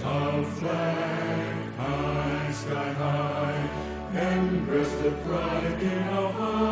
flag high, sky high, and rest the pride in our heart.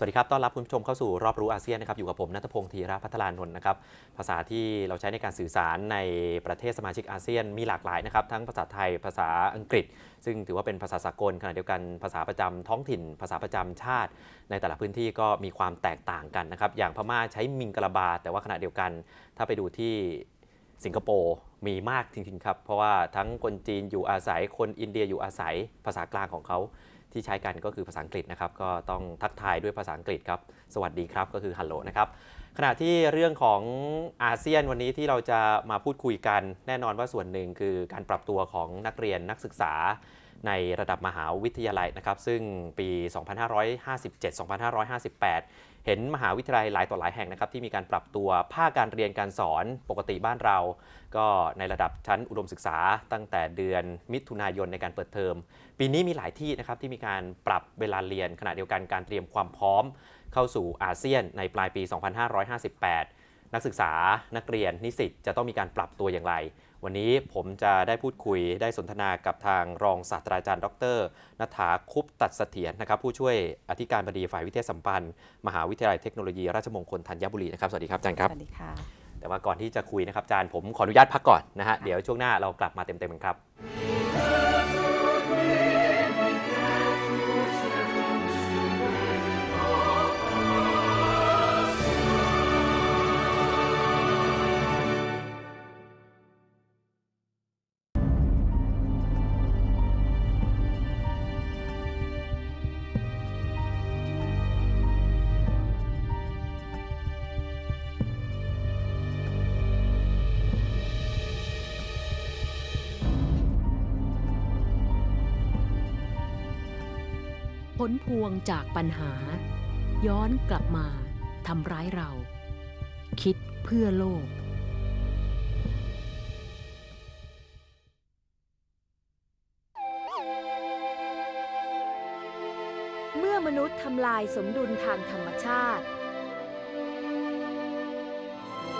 สวัสดีครับ ต้อนรับคุณผู้ชมเข้าสู่รอบรู้อาเซียนนะครับ อยู่กับผมนัทพงศ์ธีระพัฒลานนท์นะครับ ภาษาที่เราใช้ในการสื่อสารในประเทศสมาชิกอาเซียนมีหลากหลายนะครับ ทั้งภาษาไทย ภาษาอังกฤษ ซึ่งถือว่าเป็นภาษาสากลขณะเดียวกันภาษาประจำท้องถิ่น ภาษาประจำชาติ ในแต่ละพื้นที่ก็มีความแตกต่างกันนะครับ อย่างพม่าใช้มิงกะลาบา แต่ว่าขณะเดียวกัน ถ้าไปดูที่สิงคโปร์มีมากจริงๆครับ เพราะว่าทั้งคนจีนอยู่อาศัย คนอินเดียอยู่อาศัย ภาษากลางของเขา ที่ใช้กันก็คือภาษาอังกฤษนะครับก็ต้องทักทายด้วยภาษาอังกฤษครับ สวัสดีครับก็คือฮัลโหลนะครับขณะที่เรื่องของอาเซียนวันนี้ที่เราจะมาพูดคุยกันแน่นอนว่าส่วนหนึ่งคือการปรับตัวของนักเรียนนักศึกษา ในระดับมหาวิทยาลัยนะครับ ซึ่งปี 2557-2558 เห็นมหาวิทยาลัยหลายต่อหลายแห่งนะครับ ที่มีการปรับตัวภาคการเรียนการสอนปกติบ้านเรา ก็ในระดับชั้นอุดมศึกษาตั้งแต่เดือนมิถุนายนในการเปิดเทอม ปีนี้มีหลายที่นะครับที่มีการปรับเวลาเรียนขณะเดียวกันการเตรียมความพร้อม เข้าสู่อาเซียนในปลายปี 2558 นักศึกษานักเรียนนิสิตจะต้องมีการปรับตัวอย่างไร วันนี้ผมจะได้พูดคุยได้สนทนากับทางรองศาสตราจารย์ ดรนัฐาคุปตัดเสถียรนะครับ ผู้ช่วยอธิการบดีฝ่ายวิทยาสัมพันธ์ มหาวิทยาลัยเทคโนโลยีราชมงคลธัญบุรีนะครับ สวัสดีครับอาจารย์ครับ สวัสดีค่ะ แต่ว่าก่อนที่จะคุยนะครับอาจารย์ผมขออนุญาตพักก่อนนะฮะ เดี๋ยวช่วงหน้าเรากลับมาเต็มๆกันครับ ผลพวงจากปัญหา ย้อนกลับมาทำร้ายเรา คิดเพื่อโลก เมื่อมนุษย์ทำลายสมดุลทางธรรมชาติ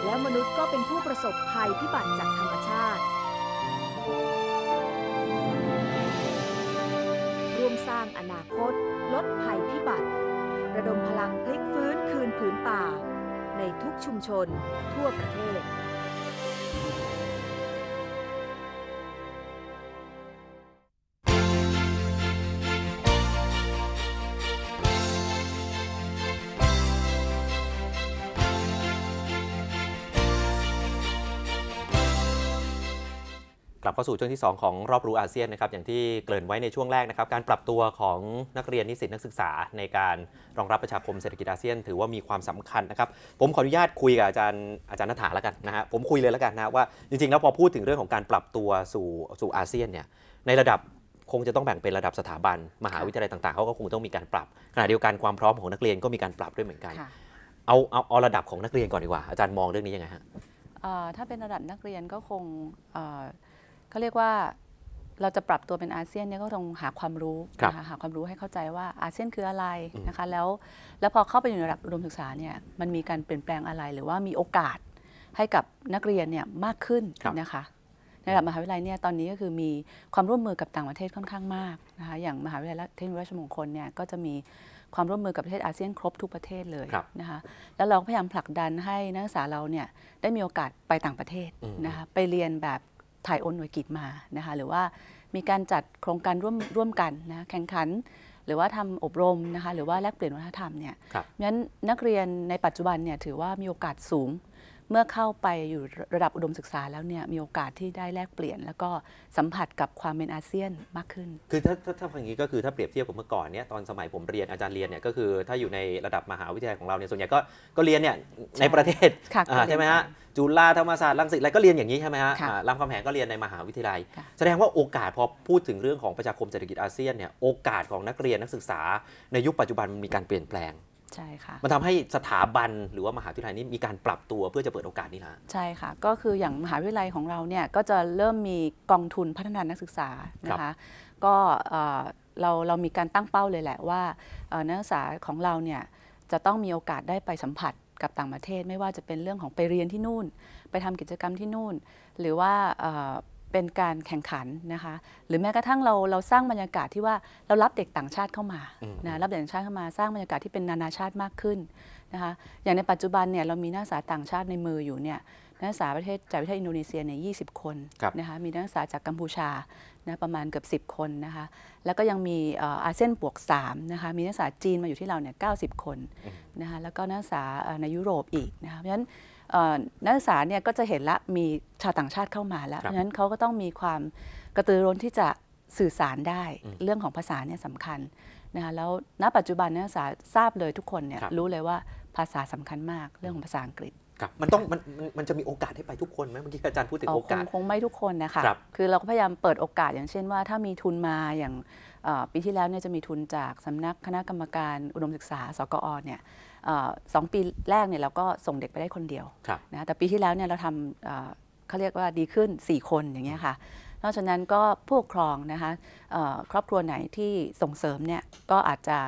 แล้วมนุษย์ก็เป็นผู้ประสบภัยพิบัติจากธรรมชาติ ร่วมสร้างอนาคต ลดภัยพิบัติ ระดมพลังพลิกฟื้นคืนผืนป่า ในทุกชุมชนทั่วประเทศ ลับเข้าสู่ช่วงที่ 2 ของรอบรู้อาเซียนนะครับอย่างที่เกริ่นไว้ในช่วงแรกนะครับการปรับตัวของนักเรียนนิสิตนักศึกษาในการรองรับประชาคมเศรษฐกิจอาเซียน ถือว่ามีความสำคัญนะครับผมขออนุญาตคุยกับอาจารย์อาจารย์นัฐาแล้วกันนะฮะผมคุยเลยแล้วกันนะว่าจริงๆแล้วพอพูดถึงเรื่องของการปรับตัวสู่สู่อาเซียนเนี่ยในระดับคงจะต้องแบ่งเป็นระดับสถาบัน มหาวิทยาลัยต่างๆเขาก็คงต้องมีการปรับขณะเดียวกันความพร้อมของนักเรียนก็มีการปรับด้วยเหมือนกันค่ะเอาเอาเอาระดับของนักเรียนก่อนดีกว่าอาจารย์มองเรื่องนี้ยังไงฮะเอ่อถ้าเป็นระดับนักเรียนก็คง เอ่อเขาเรียกว่าเราจะปรับตัวเป็นอาเซียนเนี่ยก็ต้องหาความรู้ครับนะคะหาความรู้ให้เข้าใจว่าอาเซียนคืออะไรอืมนะคะแล้วแล้วพอเข้าไปอยู่ในระดับอุดมศึกษาเนี่ยมันมีการเปลี่ยนแปลงอะไร หรือว่ามีโอกาสให้กับนักเรียนเนี่ยมากขึ้นนะคะ ในระดับมหาวิทยาลัยเนี่ยตอนนี้ก็คือมีความร่วมมือกับต่างประเทศค่อนข้างมากนะคะอย่างมหาวิทยาลัยเทคโนโลยีราชมงคลเนี่ยก็จะมีความร่วมมือกับประเทศอาเซียนครบทุกประเทศเลยครับนะคะแล้วเราก็พยายามผลักดันให้นักศึกษาเราเนี่ยได้มีโอกาสไปต่างประเทศอืม นะคะไปเรียนแบบ ถ่ายโอนหน่วยกิจมานะคะหรือว่ามีการจัดโครงการร่วมร่วมกันนะแข่งขัน หรือว่าทำอบรมนะคะหรือว่าแลกเปลี่ยนวัฒนธรรมเนี่ยครับเพราะฉะนั้นนักเรียนในปัจจุบันเนี่ยถือว่ามีโอกาสสูง เมื่อเข้าไปอยู่ระดับอุดมศึกษาแล้วเนี่ยมีโอกาสที่ได้แลกเปลี่ยน แล้วก็สัมผัสกับความเป็นอาเซียนมากขึ้น คือถ้าถ้าถ้าอย่างนี้ก็คือถ้าเปรียบเทียบกับเมื่อก่อนเนี่ยตอนสมัยผมเรียนอาจารย์เรียนเนี่ยก็คือถ้าอยู่ในระดับมหาวิทยาลัยของเราเนี่ยส่วนใหญ่ก็ก็เรียนเนี่ยในประเทศค่ะอ่าก็เรียนใช่ไหมฮะจุฬาธรรมศาสตร์รังสิตอะไรก็เรียนอย่างนี้ใช่ไหมฮะค่ะอ่ารามคำแหงก็เรียนในมหาวิทยาลัย ค่ะ แสดงว่าโอกาสพอพูดถึงเรื่องของประชาคมเศรษฐกิจอาเซียนเนี่ยโอกาสของนักเรียนนักศึกษาในยุคปัจจุบันมันมีการเปลี่ยนแปลง ใช่ค่ะมันทำให้สถาบันหรือว่ามหาวิทยาลัยนี้มีการปรับตัวเพื่อจะเปิดโอกาสนี้ละใช่ค่ะ ก็คืออย่างมหาวิทยาลัยของเราเนี่ยก็จะเริ่มมีกองทุนพัฒนานักศึกษานะคะก็เอ่อเราเรามีการตั้งเป้าเลยแหละว่าเอ่อนักศึกษาของเราเนี่ยจะต้องมีโอกาสได้ไปสัมผัสกับต่างประเทศ ไม่ว่าจะเป็นเรื่องของไปเรียนที่นู่น ไปทำกิจกรรมที่นู่น หรือว่า เอ่อเป็นการแข่งขันนะคะ หรือแม้กระทั่งเราเราสร้างบรรยากาศที่ว่าเรารับเด็กต่างชาติเข้ามาอืมนะรับเด็กต่างชาติเข้ามาสร้างบรรยากาศที่เป็นนานาชาติมากขึ้นนะคะอย่างในปัจจุบันเนี่ยเรามีนักศึกษาต่างชาติในมืออยู่เนี่ยนักศึกษาประเทศจากประเทศอินโดนีเซียเนี่ยยีคนครับนะคะมีนักศึกษาจากกัมพูชานะประมาณเกือบ 10 คนนะคะแล้วก็ยังมีเอ่ออาเซียนบวก3นะคะมีนักศึกษาจีนมาอยู่ที่เราเนี่ย90คนนะคะแล้วก็นักศึกษาเอ่อในยุโรปอีกนะคะเพราะฉะนั้นเอ่อ นักศึกษาเนี่ยก็จะเห็นละมีชาวต่างชาติเข้ามาแล้วครับเพราะฉะนั้นเขาก็ต้องมีความกระตือรือร้นที่จะสื่อสารได้เรื่องของภาษาเนี่ยสำคัญนะคะแล้วณปัจจุบันนักศึกษาทราบเลยทุกคนเนี่ยครับรู้เลยว่าภาษาสำคัญมากเรื่องของภาษาอังกฤษครับมันต้องมันมันมันจะมีโอกาสให้ไปทุกคนไหมเมื่อกี้อาจารย์พูดถึงเอ่อโอคกางสคงไม่ทุกคนนะคะครับคือเราก็พยายามเปิดโอกาสอย่างเช่นว่า ถ้ามีทุนมาอย่างเอ่อปีที่แล้วเนี่ยจะมีทุนจากสำนักคณะกรรมการอุดมศึกษาสกอเนี่ยเอ่อ สองปีแรกเนี่ยเราก็ส่งเด็กไปได้คนเดียวครับนะแต่ปีที่แล้วเนี่ยเราทำเอ่อเขาเรียกว่าดีขึ้น 4 คนอย่างเงี้ยค่ะ นอกจากนั้นก็ผู้ปกครองนะคะเอ่อครอบครัวไหนที่ส่งเสริมเนี่ยก็อาจจะ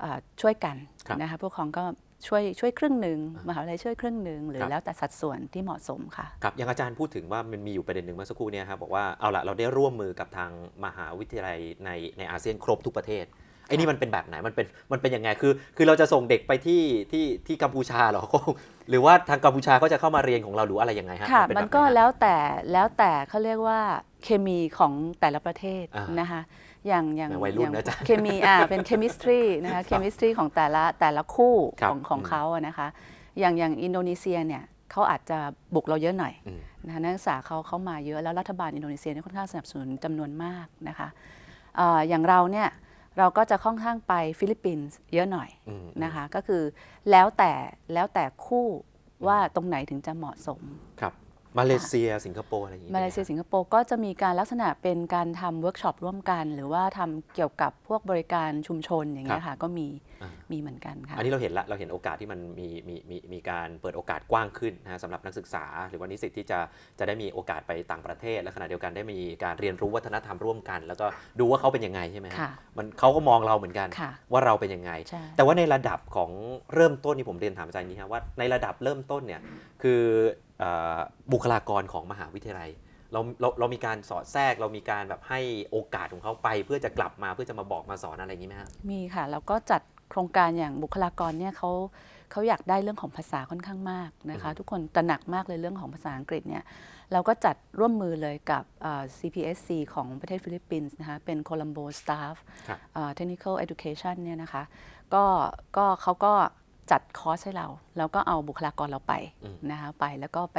เอ่อช่วยกันครับนะคะผู้ปกครองก็ช่วยช่วยครึ่งหนึ่งมหาวิทยาลัยช่วยครึ่งหนึ่งหรืครัอบแล้วแต่สัดส่วนที่เหมาะสมค่ะครับอย่างอาจารย์พูดถึงว่ามันมีอยู่ประเด็นหนึ่งเมื่อสักครู่เนี่ยครับบอกว่าเอาละเราได้ร่วมมือกับทางมหาวิทยาลัยในในอาเซียนครบทุกประเทศ ไอ้นี่มันเป็นแบบไหนมันเป็นมันเป็นยังไงคือคือเราจะส่งเด็กไปที่ที่ที่กัมพูชาเหรอหรือว่าทางกัมพูชาก็จะเข้ามาเรียนของเราหรือว่าอะไรยังไงฮะค่ะเป็มันแบบไหก็ฮะแล้วแต่แล้วแต่เขาเรียกว่าเคมีของแต่ละประเทศอ่านนะคะอย่างอย่างแหมวัยรุ่นอย่างนะจ๊ะเคมีอ่าเป็นเคมิสตรีนะคะเคมิสตรีของแต่ละแต่ละคู่ครับของของอืมเขาอะนะคะ อย่างอย่างอินโดนีเซียเนี่ยเขาอาจจะบุกเราเยอะหน่อยอืมนะคะนักศึกษาเขาเข้ามาเยอะแล้วรัฐบาลอินโดนีเซียเนี่ยค่อนข้างสนับสนุนจำนวนมากนะคะเอ่ออย่างเราเนี่ย เราก็จะค่อนข้างไปฟิลิปปินส์เยอะหน่อยอืมนะคะ ก็คือแล้วแต่แล้วแต่คู่ว่าตรงไหนถึงจะเหมาะสมครับมาเลเซียสิงคโปร์อะไรอย่างงี้มาเลเซียสิงคโปร์ก็จะมีการลักษณะเป็นการทำเวิร์กช็อปร่วมกัน หรือว่าทำเกี่ยวกับพวกบริการชุมชนอย่างเงี้ยค่ะก็มีอ่า มีเหมือนกันค่ะอันนี้เราเห็นละเราเห็นโอกาสที่มันมีมีมีมีการเปิดโอกาสกว้างขึ้นนะฮะสำหรับนักศึกษา หรือว่านิสิตที่จะจะได้มีโอกาสไปต่างประเทศ และขณะเดียวกันได้มีการเรียนรู้วัฒนธรรมร่วมกัน แล้วก็ดูว่าเขาเป็นยังไงใช่ไหมฮะค่ะมันเขาก็มองเราเหมือนกันค่ะว่าเราเป็นยังไงใช่แต่ว่าในระดับของเริ่มต้นนี่ผมเรียนถามอาจารย์นี้ครับว่าในระดับเริ่มต้นเนี่ยคือเอ่อบุคลากรของมหาวิทยาลัยเราเราเรามีการสอดแทรกเรามีการแบบให้โอกาสของเขาไป เพื่อจะกลับมาเพื่อจะมาบอกมาสอนอะไรอย่างนี้ไหมฮะมีค่ะ แล้วก็จัด โครงการอย่างบุคลากรเนี่ยเขาเขาอยากได้เรื่องของภาษาค่อนข้างมากนะคะอืมทุกคนตระหนักมากเลยเรื่องของภาษาอังกฤษเนี่ยเราก็จัดร่วมมือเลยกับเอ่อ CPSC ของประเทศฟิลิปปินส์นะคะเป็น Colombo Staff ครับเอ่อ Technical Education เนี่ยนะคะก็ก็เขาก็จัดคอร์สให้เรา แล้วก็เอาบุคลากรเราไปอืมนะคะไปแล้วก็ไป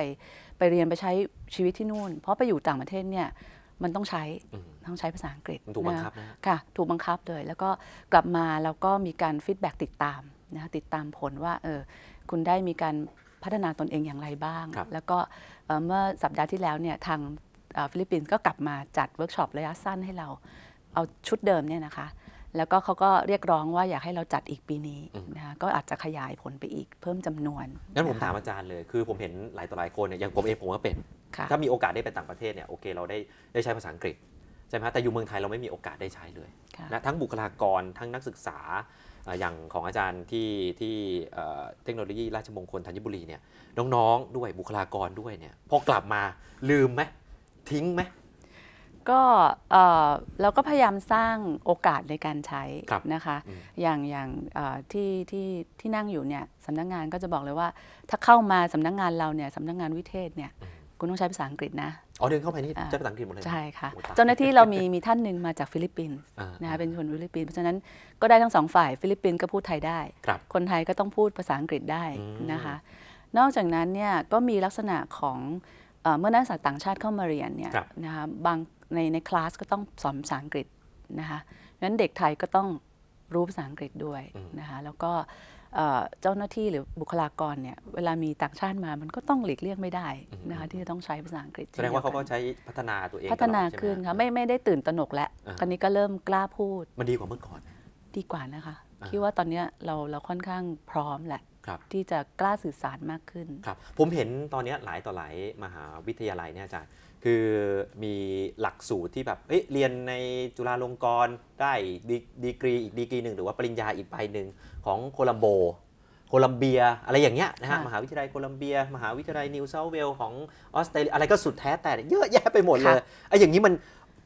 ไปเรียนไปใช้ชีวิตที่นู่น เพราะไปอยู่ต่างประเทศเนี่ย มันต้องใช้อืมต้องใช้ภาษาอังกฤษมันถูกบังนะคับนะฮะค่ะ ถูกบังคับเลย แล้วก็กลับมาแล้วก็มีการฟีดแบ็กติดตามนะคะติดตามผลว่าเออคุณได้มีการพัฒนาตนเองอย่างไรบ้างครับแล้วก็เอ่อเมื่อสัปดาห์ที่แล้วเนี่ยทางเอ่อฟิลิปปินส์ก็กลับมาจัดเวิร์กช็อประยะสั้นให้เรา เอาชุดเดิมเนี่ยนะคะ แล้วก็เขาก็เรียกร้องว่าอยากให้เราจัดอีกปีนี้นะคะก็อาจจะขยายผลไปอีกเพิ่มจำนวนงั้นผมะคะถามอาจารย์เลย คือผมเห็นหลายต่อหลายคนเนี่ยอย่างผมเองผมก็เป็นค่ะ ถ้ามีโอกาสได้ไปต่างประเทศเนี่ยโอเคเราได้ได้ใช้ภาษาอังกฤษใช่ไหมฮะแต่อยู่เมืองไทยเราไม่มีโอกาสได้ใช้เลยค่ะนะทั้งบุคลากรทั้งนักศึกษาเอ่ออย่างของอาจารย์ที่ที่เอ่อเทคโนโลยีราชมงคลธัญบุรีเนี่ยน้องๆด้วยบุคลากรด้วยเนี่ยพอกลับมาลืมไหมทิ้งไหมก็เอ่อเราก็พยายามสร้างโอกาสในการใช้ครับนะคะอืมอย่างอย่างเอ่อที่ที่ที่นั่งอยู่เนี่ยสำนักงานก็จะบอกเลยว่า ถ้าเข้ามาสำนักงานเราเนี่ยสำนักงานวิเทศเนี่ย คุณต้องใช้ภาษาอังกฤษนะ อ๋อเดินเข้าไปนี่อ่าใช้ภาษาอังกฤษหมดเลย ใช่ค่ะโอ้ตยเจ้าหน้าที่เรามีมีท่านหนึ่งมาจากฟิลิปปินส์อ่านะคะเป็นคนฟิลิปปินส์เพราะฉะนั้นก็ได้ทั้งสองฝ่ายฟิลิปปินส์ก็พูดไทยได้ครับคนไทยก็ต้องพูดภาษาอังกฤษได้อืมนะคะ นอกจากนั้นเนี่ยก็มีลักษณะของเอ่อเมื่อนักศึกษาต่างชาติเข้ามาเรียนเนี่ยครับนะคะบางในในคลาสก็ต้องสอนภาษาอังกฤษนะคะงั้นเด็กไทยก็ต้องรู้ภาษาอังกฤษด้วยนะคะแล้วก็ เอ่อเจ้าหน้าที่หรือบุคลากรเนี่ยเวลามีต่างชาติมามันก็ต้องหลีกเลี่ยงไม่ได้นะคะที่จะต้องใช้ภาษาอังกฤษแสดงว่าเขาช่นก็นใช้พัฒนาตัวเองพัฒนาตลอดใช่ไหมขึ้นค่ะไม่ไม่ได้ตื่นตระหนกแล้วอ่าคราวนี้ก็เริ่มกล้าพูด มันดีกว่าเมื่อก่อน ดีกว่านะคะอ่าคิดว่าตอนเนี้ยเราเราค่อนข้างพร้อมแหละครับ ที่จะกล้าสื่อสารมากขึ้นครับผมเห็นตอนเนี้ยหลายต่อหลายมหาวิทยาลัยเนี่ยอาจารย์คือมีหลักสูตรที่แบบเอ้ยเรียนในจุฬาลงกรณ์ได้ดีดีกรีอีกดีกรีหนึ่งหรือว่าปริญญาอีกใบหนึ่งของโคลัมโบ โคลัมเบียอะไรอย่างเงี้ยนะฮะค่ะมหาวิทยาลัยโคลัมเบีย มหาวิทยาลัยนิวเซาท์เวลของออสเตรเลียอะไรก็สุดแท้แต่เยอะแยะไปหมดเลยไอ้อย่างนี้มัน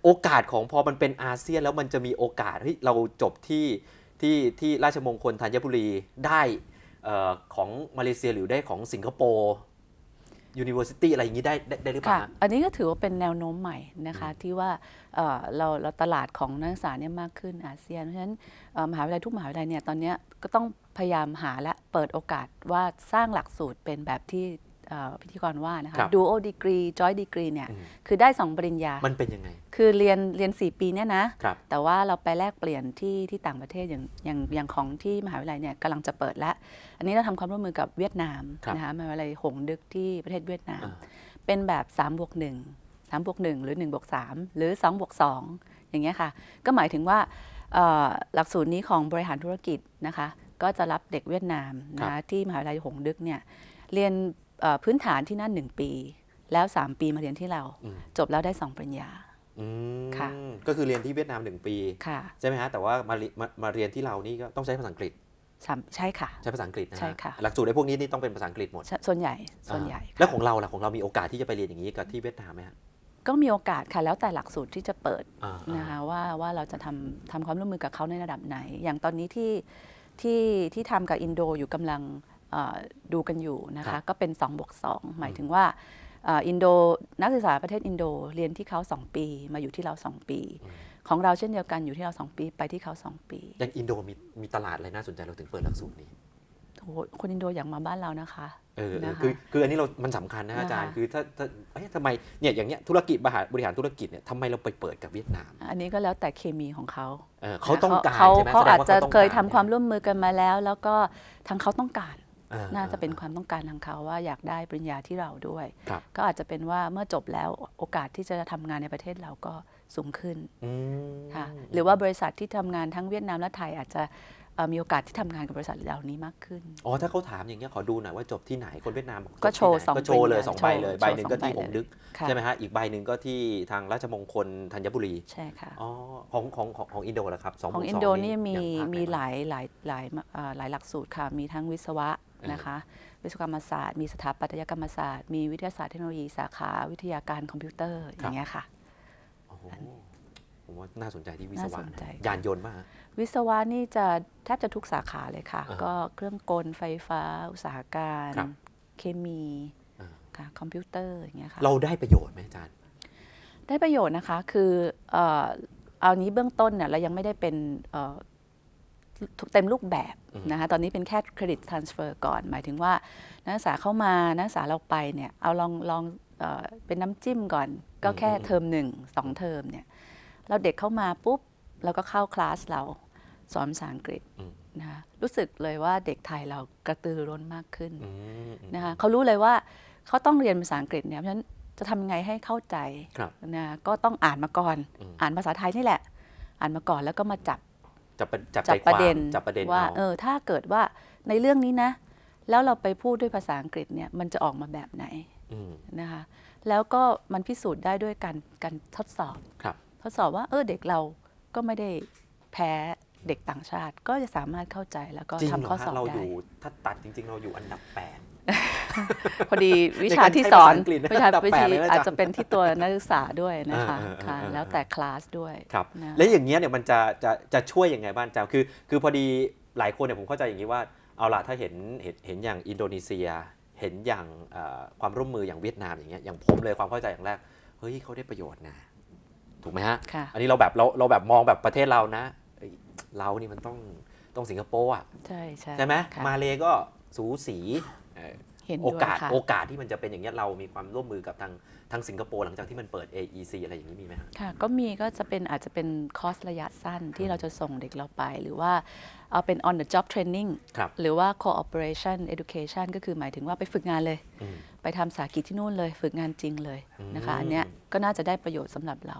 โอกาสของพอมันเป็นอาเซียนแล้วมันจะมีโอกาสเฮ้ยเราจบที่ที่ที่ราชมงคลธัญบุรีได้เอ่อ ของมาเลเซียหรือได้ของสิงคโปร์ University อะไรอย่างนี้ได้ได้ได้หรือเปค่ะล่าฮะอันนี้ก็ถือว่าเป็นแนวโน้มใหม่นะคะที่ว่าเอ่อเราเราตลาดของนักศึกษาเนี่ยมากขึ้นอาเซียน เพราะฉะนั้นเอ่อมหาวิทยาลัยทุกมหาวิทยาลัยเนี่ยตอนเนี้ยก็ต้องพยายามหาและเปิดโอกาสว่าสร้างหลักสูตรเป็นแบบที่เอ่อ พิธีกรว่านะครัคะบ dual degree joint degree เนี่ยอืมคือได้ 2 ปริญญา มันเป็นยังไง คือเรียนเรียน 4 ปีเนี่ยนะครับแต่ว่าเราไปแลกเปลี่ยนที่ที่ต่างประเทศอย่างอย่างอย่างของที่มหาวิทยาลัยเนี่ยกำลังจะเปิดแล้วอันนี้เราทำความร่วมมือกับเวียดนามครับนะคะมหาวิทยาลัยหงดึกที่ประเทศเวียดนามอ่าเป็นแบบ3บวก1 3บวก1หรือ1บวก3หรือ2บวก2อย่างเงี้ยค่ะ ก็หมายถึงว่าเอ่อหลักสูตรนี้ของบริหารธุรกิจนะคะ ก็จะรับเด็กเวียดนามนะคะที่มหาวิทยาลัยหงดึกเนี่ยเรียนเอ่อ พื้นฐานที่นั่น1ปี แล้ว 3 ปีมาเรียนที่เราอืมจบแล้วได้ 2 ปริญญาอืมค่ะก็คือเรียนที่เวียดนามหนึ่งปีค่ะใช่ไหมฮะแต่ว่ามาเรียมามาเรียนที่เรานี่ก็ต้องใช้ภาษาอังกฤษสามใช่ค่ะ ใช้ภาษาอังกฤษนะฮใช่ค่ะหลักสูตรในพวกนี้นี่ต้องเป็นภาษาอังกฤษหมดสส่วนใหญ่ส่วนใหญ่อ่าค่ะแล้วของเราล่ะของเรามีโอกาสที่จะไปเรียนอย่างนี้กับที่เวียดนามไหมฮะก็มีโอกาสค่ะแล้วแต่หลักสูตรที่จะเปิดอ่านะคะว่าว่าเราจะทำทำความร่วมมือกับเขาในระดับไหน อย่างตอนนี้ที่ที่ที่ทำกับอินโดอยู่กำลังเอ่อ ดูกันอยู่นะครัคะ บ ก็เป็น2บวก2หมายถึงว่าเอ่ออินโดนักศึกษาประเทศอินโดเรียนที่เขา 2 ปีมาอยู่ที่เรา 2 ปี ของเราเช่นเดียวกันอยู่ที่เรา 2 ปีไปที่เขา 2 ปีอย่างอินโดมีมีตลาดอะไรน่าสนใจเราถึงเปิดหลักสูตรนี้โอ้โหคนอินโดอยากมาบ้านเรานะคะ เออเออนะคะคือคืออันนี้เรามันสำคัญนะอาจารย์นะคะ คือถ้าถ้าเอ๊ะทำไมเนี่ยอย่างเงี้ยธุรกิจบริหารบริหารธุรกิจเนี่ยทำไมเราไปเปิดกับเวียดนามอันนี้ก็แล้วแต่เคมีของเขา เออเขาต้องการเขาใช่ไหมเขาแสดงอาจว่าจะต้องเคยกทำความร่วมมือกันมาแล้ว แล้วก็ทางเขาต้องการเออ น่าจะเป็นออความต้องการทางเขาว่าอยากได้ปริญญาที่เราด้วยครับก็อาจจะเป็นว่าเมื่อจบแล้วโอกาสที่จะทำงานในประเทศเราก็สูงขึ้นอืมค่ะหรือว่าบริษัทที่ทำงานทั้งเวียดนามและไทยอาจจะเอ่อมีโอกาสที่ทำงานกับบริษัทเหล่านี้มากขึ้น อ๋อ ถ้าเขาถามอย่างเงี้ยขอดูหน่อยว่าจบที่ไหนคนเวียดนามบอกก็จบที่โชว์ไหนสองก็โชว์เลยใบสองใบเลยโชว์ใบหนึ่งก็ที่สหองงใบดึกค่ะใช่ไหมฮะ อีกใบหนึ่งก็ที่ทางราชมงคลธัญบุรี ใช่ค่ะ อ๋อ ของของของของอินโดล่ะครับสองของบวกอิสนโดนี่มีอย่างภาคไหนมีบ้างหลายหลายหลายเอ่อหลายหลักสูตรค่ะ มีทั้งวิศวะ นะคะวิศวกรรมศาสตร์มีสถาปัตยกรรมศาสตร์มีวิทยาศาสตร์เทคโนโลยีสาขาวิทยาการคอมพิวเตอร์อย่างเงี้ยค่ะโอ้โหผมว่าน่าสนใจที่วิศน่าวะสนใจนะยานยนต์มากวิศวะนี่จะแทบจะทุกสาขาเลยค่ะอ่าก็เครื่องกลไฟฟ้า อุตสาหการครับเคมีอ่าค่ะคอมพิวเตอร์อย่างเงี้ยค่ะเราได้ประโยชน์ไหมอาจารย์ ได้ประโยชน์นะคะคือเอ่อเอานี้เบื้องต้นเนี่ยเรายังไม่ได้เป็น เอ่อเต็มรูปแบบอืมนะคะตอนนี้เป็นแค่เครดิตทรานสเฟอร์ก่อน หมายถึงว่า นักศึกษาเข้ามานักศึกษาเราไปเนี่ยเอาลองลองเอ่อเป็นน้ำจิ้มก่อน ก็แค่เทอมหนึ่งสองเทอมเนี่ยเราเด็กเข้ามาปุ๊บเราก็เข้าคลาสเราสอนภาษาอังกฤษอืมนะคะรู้สึกเลยว่าเด็กไทยเรากระตือรือร้นมากขึ้นอืมอืมนะคะเขารู้เลยว่าเขาต้องเรียนภาษาอังกฤษเนี่ยเพราะฉะนั้นจะทำยังไงให้เข้าใจครับนะก็ต้องอ่านมาก่อนอืมอ่านภาษาไทยนี่แหละ อ่านมาก่อนแล้วก็มาจับ จับประจับจัใจบคประวามเด็นจับประเด็นว่าเอาเออถ้าเกิดว่าในเรื่องนี้นะ แล้วเราไปพูดด้วยภาษาอังกฤษเนี่ยมันจะออกมาแบบไหนมนะคะแล้วก็มันพิสูจน์ได้ด้วยการการทดสอบครับทดสอบว่าเออเด็กเราก็ไม่ได้แพ้เด็กต่างชาติ ก็จะสามารถเข้าใจแล้วก็จริงทำเหรอข้อสฮะอบเราอได้ยู่ถ้าตัดจริง ๆ เราอยู่อันดับแปด พอดีวิชาในการที่ใช้สอนภาษาอังกฤษนะวิชาอันดับวิแปธีดเลยนะอาจจ๊ะจะเป็นที่ตัวนักศึกษาด้วยนะคะเออเออเออค่ะเออแล้วแต่คลาสด้วยครับนะและอย่างเงี้ยเนี่ยมันจะจะจะช่วยยังไงบ้างอาจารย์คือ คือพอดีหลายคนเนี่ยผมเข้าใจอย่างนี้ว่าเอาล่ะถ้าเห็นเห็นเห็นอย่างอินโดนีเซีย เห็นอย่างเอ่อความร่วมมืออย่างเวียดนามอย่างเงี้ยอย่างผมเลยความเข้าใจอย่างแรกเฮ้ยเขาได้ประโยชน์นะถูกไหมฮะค่ะอันนี้เราแบบเราเราแบบมองแบบประเทศเรานะเอ้ยเรานี่มันต้องต้องสิงคโปร์อะใช่ใช่ใช่ไหมค่ะมาเลก็สูสีเอ่อเห็น โอด้วยกาสค่ะโอกาสที่มันจะเป็นอย่างเงี้ยเรามีความร่วมมือกับทางทางสิงคโปร์หลังจากที่มันเปิด AEC อะไรอย่างนี้มีไหมฮะค่ะก็มีก็จะเป็นอาจจะเป็นคอร์สระยะสั้นที่เราจะส่งเด็กเราไป หรือว่าเอาเป็น on the job training ครับหรือว่า cooperation education ก็คือหมายถึงว่าไปฝึกงานเลยอืมไปทำสากิจที่นู่นเลย ฝึกงานจริงเลยนะคะอืมอันเนี้ยก็น่าจะได้ประโยชน์สำหรับเรา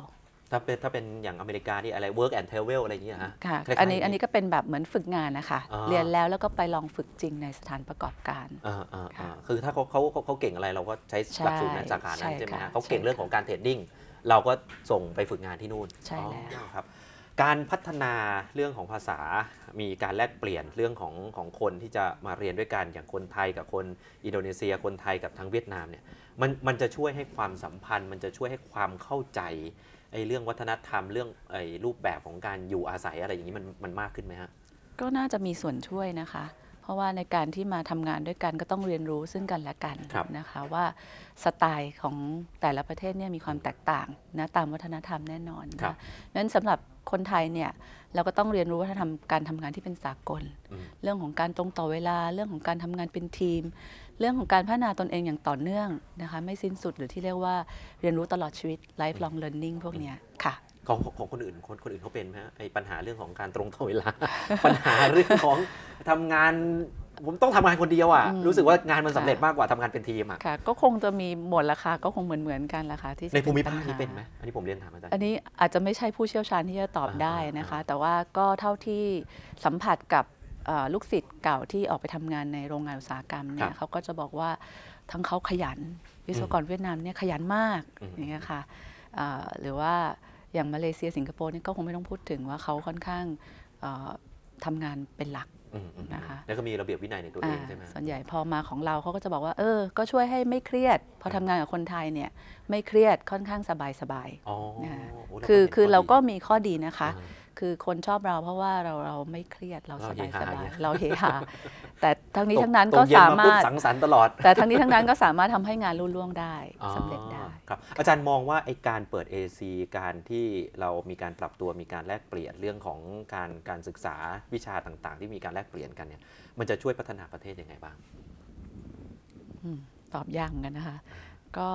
ถ้าเป็นถ้าเป็นอย่างอเมริกานี่อะไร work and travel อะไรอย่างเงี้ยฮะค่ะ คล้ายๆอันนี้อันนี้ก็เป็นแบบเหมือนฝึกงานนะคะ อ่า เรียนแล้วแล้วก็ไปลองฝึกจริงในสถานประกอบการ อ่าอ่าค่ะอ่าคือถ้าเขาเขาเขาเขาเก่งอะไรเราก็ใช้ใช่หลักสูตรนั้นสาขานั้นใช่ใช่ไหมค่ะฮะเขาเก่งใช่เรื่องของการเทรดดิ้งเราก็ส่งไปฝึกงานที่นู่นใช่แล้ว อ๋อครับการพัฒนาเรื่องของภาษามีการแลกเปลี่ยนเรื่องของของคนที่จะมาเรียนด้วยกันอย่างคนไทยกับคนอินโดนีเซียคนไทยกับทางเวียดนามเนี่ยมันมันจะช่วยให้ความสัมพันธ์ มันจะช่วยให้ความเข้าใจ ไอ้เรื่องวัฒนธรรมเรื่องไอ้รูปแบบของการอยู่อาศัยอะไรอย่างนี้มันมันมากขึ้นไหมฮะก็น่าจะมีส่วนช่วยนะคะ เพราะว่าในการที่มาทำงานด้วยกันก็ต้องเรียนรู้ซึ่งกันและกันครับนะคะว่าสไตล์ของแต่ละประเทศเนี่ยมีความแตกต่างนะตามวัฒนธรรมแน่นอนครับนะนั้นสำหรับ คนไทยเนี่ยเราก็ต้องเรียนรู้วัฒนธรรมการทำงานที่เป็นสากลอืมเรื่องของการตรงต่อเวลา เรื่องของการทำงานเป็นทีม เรื่องของการพัฒนาตนเองอย่างต่อเนื่องนะคะ ไม่สิ้นสุดหรือที่เรียกว่าเรียนรู้ตลอดชีวิต lifelong learning พวกเนี้ยค่ะ ของของของคนอื่นคนคนอื่นเขาเป็นไหมฮะไอ้ปัญหาเรื่องของการตรงต่อเวลา ปัญหาเรื่องของทำงานผมต้องทำงานคนเดียวอะอืมรู้สึกว่างานมันสำเร็จค่ะมากกว่าทำงานเป็นทีมอะค่ะ ก็คงจะมีหมดละค่ะก็คงเหมือนเหมือนๆกันละค่ะที่จะในภูมิปัญภาคหนี้เป็นไหมอันนี้ผมเรียนถามอาจารย์อันนี้อาจจะไม่ใช่ผู้เชี่ยวชาญที่จะตอบอ่าได้นะคะอ่าแต่ว่าก็เท่าที่สัมผัสกับเอ่อลูกศิษย์เก่าที่ออกไปทำงานในโรงงานอุตสาหกรรมเนี่ครัยบเขาก็จะบอกว่าทั้งเขาขยันวิศวกรเวียดนามเนี่ยขยันมากอืมอย่างเงี้ยค่ะเอ่อหรือว่า อย่างมาเลเซียสิงคโปร์นี่ก็คงไม่ต้องพูดถึงว่าเขาค่อนข้างเอ่อทำงานเป็นหลักอืมอืมนะคะแล้วก็มีระเบียบวินัยในตัวเองอ่าใช่ไหมฮะส่วนใหญ่พอมาของเราเขาก็จะบอกว่า เออ ก็ช่วยให้ไม่เครียด พอทำงานกับคนไทยเนี่ย ไม่เครียดค่อนข้างสบายสบายๆอ๋อนะคะโอ้คือห็นคือข้เราก็ดีมีข้อดีนะคะอ่า คือคนชอบเราเพราะว่าเราเราไม่เครียดเราเราสเฮบายฮาสบายเนี่ยเราเฮฮาแต่ทั้งนี้ตทั้งนั้นตก็เย็สาปุ๊บมารถสังสรรค์ตลอด แต่ทั้งนี้ทั้งนั้นก็สามารถทำให้งานรุ่ล่วงได้อ๋อสำเร็จได้ครับอาจารย์มองว่าไอการเปิด AC การที่เรามีการปรับตัวมีการแลกเปลี่ยนเรื่องของการการศึกษาวิชาต่างๆ ที่มีการแลกเปลี่ยนกันเนี่ยมันจะช่วยพัฒนาประเทศยังไงบ้างอืมตอบยากเหมือนกันนะคะ ก็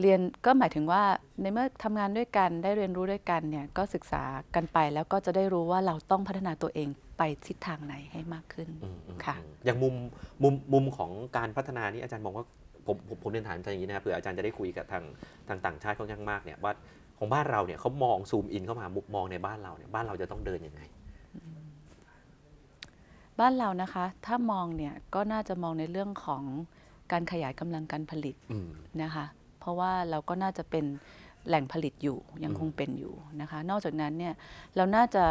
เรียนก็หมายถึงว่าในเมื่อทำงานด้วยกันได้เรียนรู้ด้วยกันเนี่ยก็ศึกษากันไปแล้วก็จะได้รู้ว่าเราต้องพัฒนาตัวเองไปทิศทางไหนให้มากขึ้นอืมอืมค่ะ อืมอย่างมุมมุมมุมของการพัฒนานี่อาจารย์มองว่าผมผมผมเรียนถามอาจารย์อย่างนี้นะครับเผื่ออาจารย์จะได้คุยกับทางทางต่างชาติค่อนข้างมากเนี่ยว่าของบ้านเราเนี่ยเขามองซูมอินเข้ามามุมมองในบ้านเราเนี่ยบ้านเราจะต้องเดินยังไง บ้านเรานะคะ ถ้ามองเนี่ยก็น่าจะมองในเรื่องของการขยายกำลังการผลิตอืมนะคะ เพราะว่าเราก็น่าจะเป็นแหล่งผลิตอยู่ยังอืมคงเป็นอยู่นะคะ นอกจากนั้นเนี่ยเราน่าจะ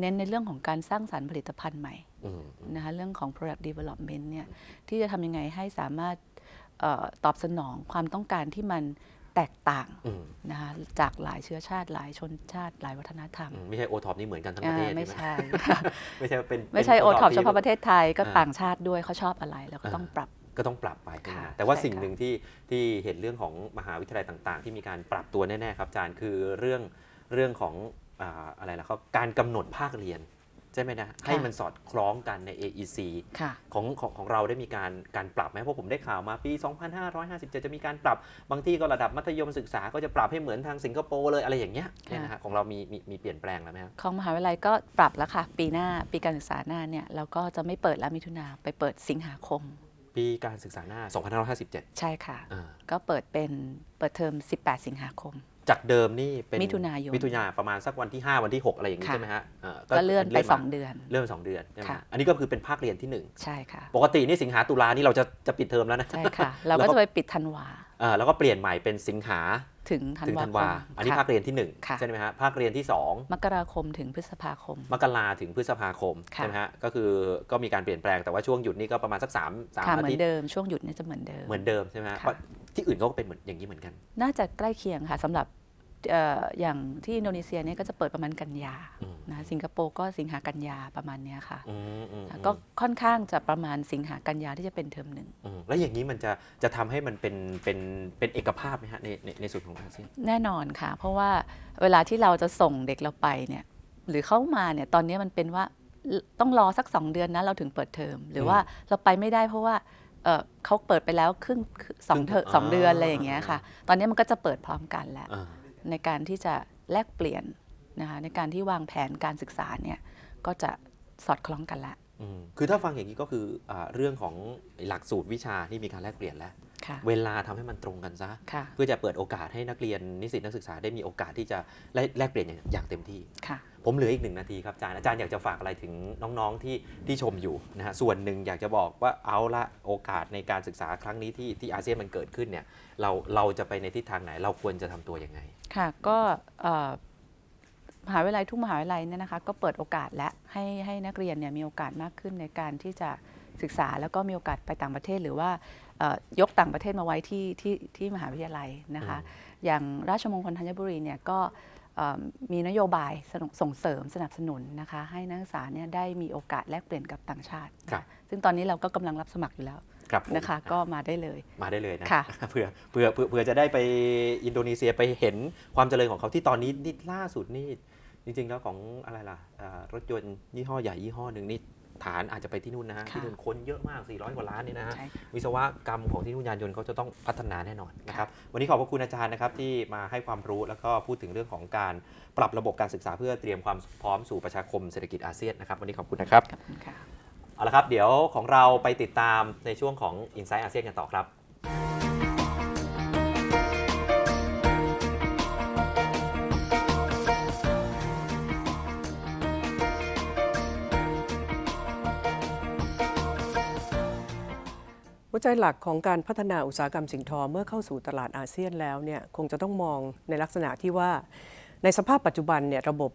เน้นในเรื่องของการสร้างสารรค์ผลิตภัณฑ์ใหม่อืมอืมนะคะเรื่องของ product development เนี่ยที่จะทำยังไงให้สามารถเออตอบสนองความต้องการที่มันแตกต่างอืมนะคะจากหลายเชื้อชาติหลายชนชาติหลายวัฒนธรรมอืมไม่ใช่โอท็อปนี่เหมือนกันทั้งประอ่าเทศไม่ใช่ไหมใช่ไม่ใช่ว่าเป็นไม่ใช่โอป็นท็อปที่เฉพาะประเทศไทยก็อ่าต่างชาติด้วยเขาชอบอะไร แล้วก็ต้องอ่าปรับ ก็ต้องปรับไปใช่ไหมค่ะแต่ว่าใช่สิ่งค่ะ หนึ่งที่ที่เห็นเรื่องของมหาวิทยาลัยต่าง ๆ ที่มีการปรับตัวแน่ๆครับอาจารย์คือเรื่องเรื่องของอ่าอะไรล่ะครับการกำหนดภาคเรียนใช่ไหมนะให้มันสอดคล้องกันใน AEC ค่ะ ของของของเราได้มีการการปรับไหมเพราะผมได้ข่าวมาปี 2557 จะมีการปรับบางที่ก็ระดับมัธยมศึกษาก็จะปรับให้เหมือนทางสิงคโปร์เลยอะไรอย่างเงี้ยเนี่ยนะฮะของเรามีมีมีเปลี่ยนแปลงแล้วไหมครับ ของมหาวิทยาลัยก็ปรับแล้วค่ะ ปีหน้าปีการศึกษาหน้าเนี่ยเราก็จะไม่เปิดแล้วมิถุนาไปเปิดสิงหาคม ปีการศึกษาหน้า 2557 ใช่ค่ะอ่าก็เปิดเป็นเปิดเทอม 18 สิงหาคม จากเดิมนี่เป็นมิถุนายนมิถุนาประมาณสักวันที่ 5 วันที่ 6 อะไรอย่างนี้ค่ะใช่ไหมฮะอ่าก็เลื่อนไปมา2เดือน เลื่อนไปสองเดือนใช่ไหมค่ะฮะอันนี้ก็คือเป็นภาคเรียนที่ใช่ค่ะ1ปกตินี่สิงหาตุลานี่เราจะจะปิดเทอมแล้วนะ ใช่ค่ะ เราก็จะไปปิดธันวาอ่าแล้วก็เปลี่ยนใหม่เป็นสิงหาถึงธันถึงวาธันความอันนี้ค่ะภาคเรียนที่ค่ะ1ใช่ไหมฮะ ภาคเรียนที่ 2 มกราคมถึงพฤษภาคม มกราถึงพฤษภาคมค่ะใช่ไหมฮะ ก็คือก็มีการเปลี่ยนแปลงแต่ว่าช่วงหยุดนี่ก็ประมาณสัก3ามสามค่ะเหอามือทิตนย์เดิมช่วงหยุดเนี่ยจะเหมือนเดิม เหมือนเดิมใช่ไหมฮะค่ะเพราะ ที่อื่นเขาก็เป็นเหมือนอย่างนี้เหมือนกัน น่าจะใกล้เคียงค่ะสำหรับเอ่ออย่างที่อินโดนีเซียเนี่ยก็จะเปิดประมาณกันยาอืม นะคะสิงคโปร์ก็สิงหากันยาประมาณเนี้ยค่ะอืมอืมก็ค่อนข้างจะประมาณสิงหากันยาที่จะเป็นเทอมหนึ่ง อืมแล้วอย่างนี้มันจะจะทำให้มันเป็นเป็นเป็นเอกภาพไหมฮะในในในส่วนของอาเซียน แน่นอนค่ะ เพราะว่าเวลาที่เราจะส่งเด็กเราไปเนี่ยหรือเข้ามาเนี่ยตอนนี้มันเป็นว่าต้องรอสัก 2 เดือนนะเราถึงเปิดเทอม หรือว่าเราไปไม่ได้เพราะว่า เอ่อเขาเปิดไปแล้วครึ่งสองเทอมสองเดือนอะไรอย่างเงี้ยค่ะ ตอนนี้มันก็จะเปิดพร้อมกันแล้ว อ่าในการที่จะแลกเปลี่ยนนะคะในการที่วางแผนการศึกษาเนี่ยก็จะสอดคล้องกันละอืมคือถ้าฟังอย่างนี้ก็คืออาเรื่องของหลักสูตรวิชาที่มีการแลกเปลี่ยนแล้ว ค่ะเวลาทำให้มันตรงกันซะ ค่ะเพื่อจะเปิดโอกาสให้นักเรียนนิสิตนักศึกษาได้มีโอกาสที่จะแลกแลกเปลี่ยนอย่างอย่างเต็มที่ ค่ะ ผมเหลืออีกหนึ่งนาทีครับอาจารย์อาจารย์อยากจะฝากอะไรถึงน้องๆที่ที่ชมอยู่นะฮะส่วนหนึ่งอยากจะบอกว่าเอาละโอกาสในการศึกษาครั้งนี้ที่ที่อาเซียนมันเกิดขึ้นเนี่ยเราเราจะไปในทิศทางไหน เราควรจะทำตัวยังไง ค่ะก็เอ่อมหาวิทยาลัยทุกมหาวิทยาลัยเนี่ยนะคะก็เปิดโอกาสและให้ให้นักเรียนเนี่ยมีโอกาสมากขึ้นในการที่จะศึกษาแล้วก็มีโอกาสไปต่างประเทศหรือว่าเอ่อยกต่างประเทศมาไว้ที่ที่ที่มหาวิทยาลัยนะคะ อย่างราชมงคลธัญบุรีเนี่ยก็เอ่อ มีนโยบายสนับส่งเสริมสนับสนุนนะคะ ให้นักศึกษาเนี่ยได้มีโอกาสแลกเปลี่ยนกับต่างชาติครับซึ่งตอนนี้เราก็กำลังรับสมัครอยู่แล้วครับผมนะคะก็มาได้เลยมาได้เลยนะค่ะเพื่อเพื่อเพื่อเพื่อจะได้ไปอินโดนีเซียไปเห็นความเจริญของเขาที่ตอนนี้นี่ล่าสุดนี่จริง ๆ แล้วของอะไรล่ะอ่ารถยนต์ยี่ห้อใหญ่ยี่ห้อหนึ่งนี่ ฐานอาจจะไปที่นู่นนะฮะค่ะที่นู่นคนเยอะมาก 400 กว่าล้านนี่นะฮะใช่วิศวกรรมของที่นู่นยานยนต์เขาจะต้องพัฒนาแน่นอนนะครับวันนี้ขอบพระคุณอาจารย์นะครับที่มาให้ความรู้แล้วก็พูดถึงเรื่องของการปรับระบบการศึกษาเพื่อเตรียมความพร้อมสู่ประชาคมเศรษฐกิจอาเซียนนะครับวันนี้ขอบคุณนะครับขอบคุณค่ะเอาละครับเดี๋ยวของเราไปติดตามในช่วงของ i n s i ซต์อาเซียนกันต่อครับ หัวใจหลักของการพัฒนาอุตสาหกรรมสิ่งทอเมื่อเข้าสู่ตลาดอาเซียนแล้วเนี่ยคงจะต้องมองในลักษณะที่ว่า ในสภาพปัจจุบันเนี่ยระบบ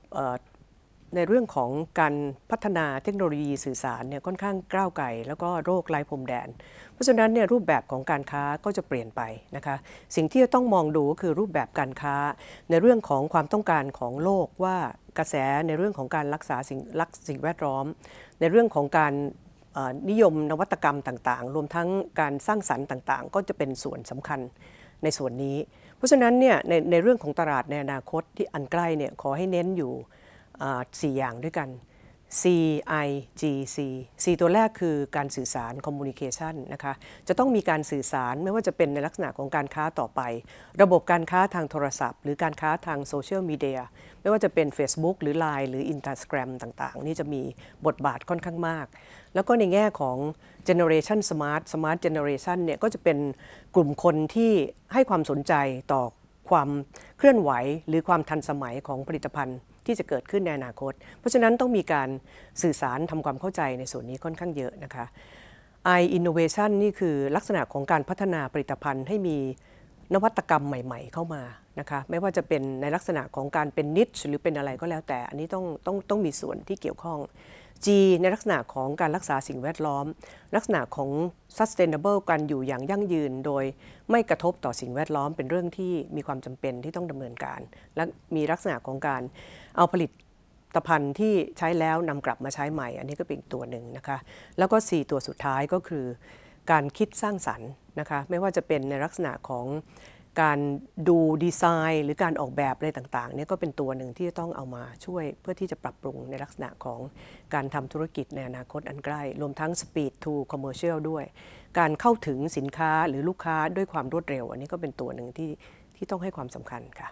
ในเรื่องของการพัฒนาเทคโนโลยีสื่อสารเนี่ยค่อนข้างก้าวไกลแล้วก็โรคไร้พรมแดน เพราะฉะนั้นเนี่ยรูปแบบของการค้าก็จะเปลี่ยนไปนะคะสิ่งที่จะต้องมองดูก็คือรูปแบบการค้า ในเรื่องของความต้องการของโลกว่ากระแสในเรื่องของการรักษาสิ่งรักสิ่งแวดล้อม ในเรื่องของการ นิยมนวัตกรรมต่างๆ รวมทั้งการสร้างสรรค์ต่างๆ ก็จะเป็นส่วนสำคัญในส่วนนี้ เพราะฉะนั้นเนี่ยในในเรื่องของตลาดในอนาคตที่อันใกล้เนี่ยขอให้เน้นอยู่สี่อย่างด้วยกัน C I G C C ตัวแรกคือการสื่อสาร communication นะคะจะต้องมีการสื่อสารไม่ว่าจะเป็นในลักษณะของการค้าต่อไป ระบบการค้าทางโทรศัพท์ หรือการค้าทางโซเชียลมีเดียไม่ว่าจะเป็น Facebook หรือ Line หรือ Instagram ต่างๆ นี่จะมีบทบาทค่อนข้างมาก แล้วก็ในแง่ของ generation smart smart generation เนี่ยก็จะเป็นกลุ่มคนที่ให้ความสนใจต่อความเคลื่อนไหว หรือความทันสมัยของผลิตภัณฑ์ ที่จะเกิดขึ้นในอนาคต เพราะฉะนั้นต้องมีการสื่อสารทำความเข้าใจในส่วนนี้ค่อนข้างเยอะนะคะ i innovation นี่คือลักษณะของการพัฒนาผลิตภัณฑ์ให้มีนวัตกรรมใหม่ ๆ เข้ามานะคะไม่ว่าจะเป็นในลักษณะของการเป็นนิชหรือเป็นอะไรก็แล้วแต่ อันนี้ต้องต้องต้องมีส่วนที่เกี่ยวข้อง G ในลักษณะของการรักษาสิ่งแวดล้อม ลักษณะของ sustainable การอยู่อย่างยั่งยืน โดยไม่กระทบต่อสิ่งแวดล้อมเป็นเรื่องที่มีความจำเป็นที่ต้องดำเนินการ และมีลักษณะของการเอาผลิตภัณฑ์ที่ใช้แล้วนำกลับมาใช้ใหม่ อันนี้ก็เป็นตัวหนึ่งนะคะ แล้วก็ 4 ตัวสุดท้ายก็คือ การคิดสร้างสรรค์นะคะ ไม่ว่าจะเป็นในลักษณะของ การดูดีไซน์หรือการออกแบบอะไรต่างๆเนี่ยก็เป็นตัวหนึ่งที่จะต้องเอามาช่วยเพื่อที่จะปรับปรุงในลักษณะของการทำธุรกิจในอนาคตอันใกล้ รวมทั้ง speed to commercial ด้วย การเข้าถึงสินค้าหรือลูกค้าด้วยความรวดเร็ว อันนี้ก็เป็นตัวหนึ่งที่ที่ต้องให้ความสำคัญค่ะ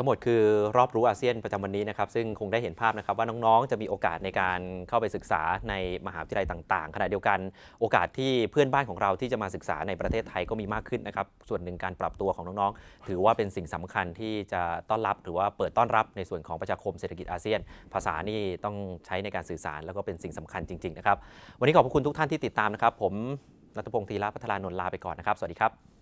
ทั้งหมดคือรอบรู้อาเซียนประจำวันนี้นะครับซึ่งคงได้เห็นภาพนะครับว่าน้องๆ จะมีโอกาสในการเข้าไปศึกษาในมหาวิทยาลัยต่างๆ ขณะเดียวกันโอกาสที่เพื่อนบ้านของเราที่จะมาศึกษาในประเทศไทยก็มีมากขึ้นนะครับส่วนหนึ่งการปรับตัวของน้องๆ ถือว่าเป็นสิ่งสำคัญที่จะต้อนรับ หรือว่าเปิดต้อนรับในส่วนของประชาคมเศรษฐกิจอาเซียน ภาษานี่ต้องใช้ในการสื่อสาร แล้วก็เป็นสิ่งสำคัญจริงๆนะครับวันนี้ขอบคุณทุกท่านที่ติดตามนะครับ ผมรัตพงศ์ธีระพัฒนานนท์ลาไปก่อนนะครับสวัสดีครับ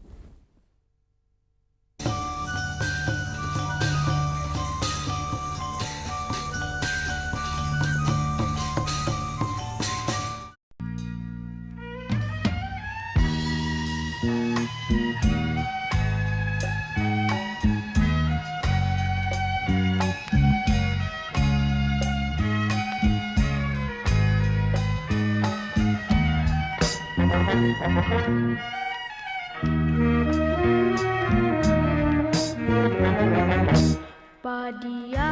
Padia